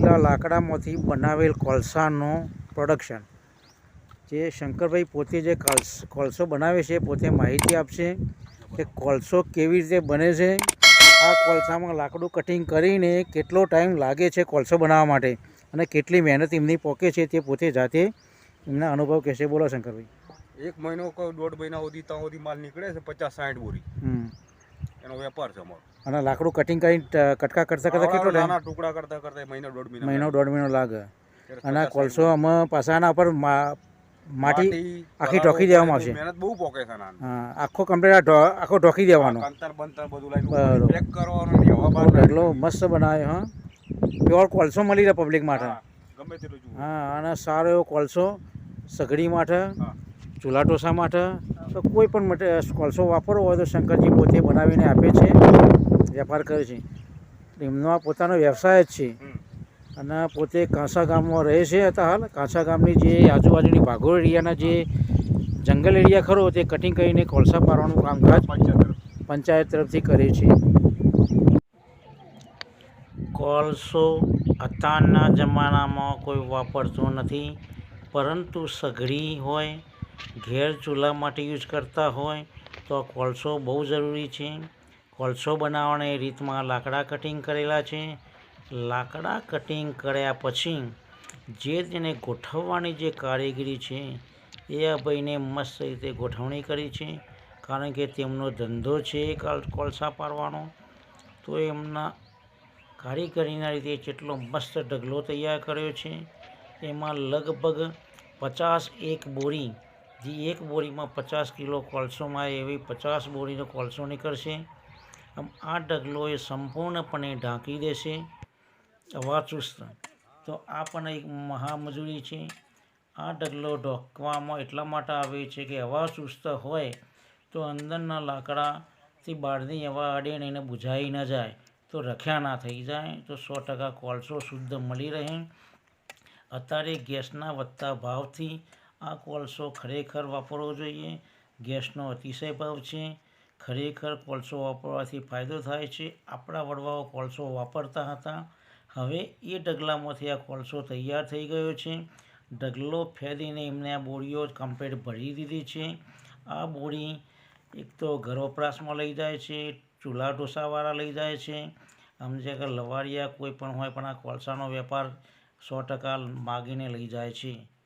લીલા લાકડામાંથી બનાવેલ કોલસાનું પ્રોડક્શન જે શંકરભાઈ પોતે જે કોલ્સ બનાવે છે પોતે માહિતી આપશે કે કોલસો કેવી રીતે બને છે. આ કોલસામાં લાકડું કટિંગ કરીને કેટલો ટાઈમ લાગે છે કોલસો બનાવવા માટે અને કેટલી મહેનત એમની પોકે છે તે પોતે જાતે એમના અનુભવ કહેશે. બોલો શંકરભાઈ. એક મહિનો દોઢ મહિના સુધી ત્યાં સુધી માલ નીકળે છે પચાસ સાઠ બોરી. એનો વેપાર છે અમારો. અને લાકડું કટિંગ કરી કટકા કરતા કરતા કેટલો ટાઈમ નાના ટુકડા કરતા કરતા મહિનો દોઢ મહિનો મહિનો દોઢ મહિનો લાગે. અને કોલસો અમે પાસાના પર માટી આખી ઢોકી દેવામાં આવશે. મહેનત બહુ પોકે છે. હા, આખો કમ્પ્લીટ આખો ઢોકી દેવાનો. કંતર બંતર બધું લઈને પેક કરવાનો હવા બહાર ઢગલો મસ્ત બનાવ્યો હા. પ્યોર કોલસો મળી રહે પબ્લિક માટે. હા, ગમે તેટલું જુઓ. હા અને સારો એવો કોલસો સગડી માટે. હા. ચૂલા ઢોસા માટે? તો કોઈ પણ માટે, કોલસો વાપરવો હોય તો શંકરજી પોતે બનાવીને આપે છે, વેપાર કરે છે. એમનો આ પોતાનો વ્યવસાય જ છે. અને પોતે કાંસા ગામમાં રહે છે હતા હાલ, કાંસા ગામની જે આજુબાજુની ભાગોળ એરિયાના જે જંગલ એરિયા ખરો, તે કટિંગ કરીને કોલસા પારવાનું કામકાજ. પંચાયત તરફથી કરે છે. કોલસો અત્યારના જમાનામાં કોઈ વાપરતું નથી, પરંતુ સઘળી હોય ઘેર ચૂલા માટે યુઝ કરતા હોય તો કોલસો બહુ જરૂરી છે. કોલસો બનાવવાની રીતમાં લાકડા કટિંગ કરેલા છે. લાકડા કટિંગ કર્યા પછી જે તેને ગોઠવવાની જે કારીગરી છે એ આ ભાઈને મસ્ત રીતે ગોઠવણી કરી છે. કારણ કે તેમનો ધંધો છે કાલ કોલસા પારવાનો તો એમના કારીગરીના રીતે જેટલો મસ્ત ઢગલો તૈયાર કર્યો છે. એમાં લગભગ પચાસ એક બોરી જે, એક બોરીમાં પચાસ કિલો કોલસોમાં એવી પચાસ બોરીનો કોલસો નીકળશે. આમ આ ઢગલો એ સંપૂર્ણપણે ઢાંકી દેશે. અવાચુસ્ત તો આ પણ એક મહામજૂરી છે. આ ઢગલો ઢોકવામાં એટલા માટે આવે છે કે હવા ચુસ્ત હોય તો અંદરના લાકડાથી બહારની હવા અડે ને એને બુઝાઈ ન જાય. તો રખ્યા ના થઈ જાય. તો સો ટકા કોલસો શુદ્ધ મળી રહે. અત્યારે ગેસના વધતા ભાવથી આ કોલસો ખરેખર વાપરવો જોઈએ. ગેસનો અતિશય ભાવ છે. ખરેખર કોલસો વાપરવાથી ફાયદો થાય છે. આપણા વડવાઓ કોલસો વાપરતા હતા. હવે એ ઢગલામાંથી આ કોલસો તૈયાર થઈ ગયો છે. ઢગલો ફેરીને એમને આ બોરીઓ કમ્પ્લેટ ભરી દીધી છે. આ બોરી એક તો ઘર વપરાશમાં લઈ જાય છે, ચૂલા ઢોસાવાળા લઈ જાય છે. આમ જે કે લવારિયા કોઈ પણ હોય પણ આ કોલસાનો વેપાર સો ટકા માગીને લઈ જાય છે.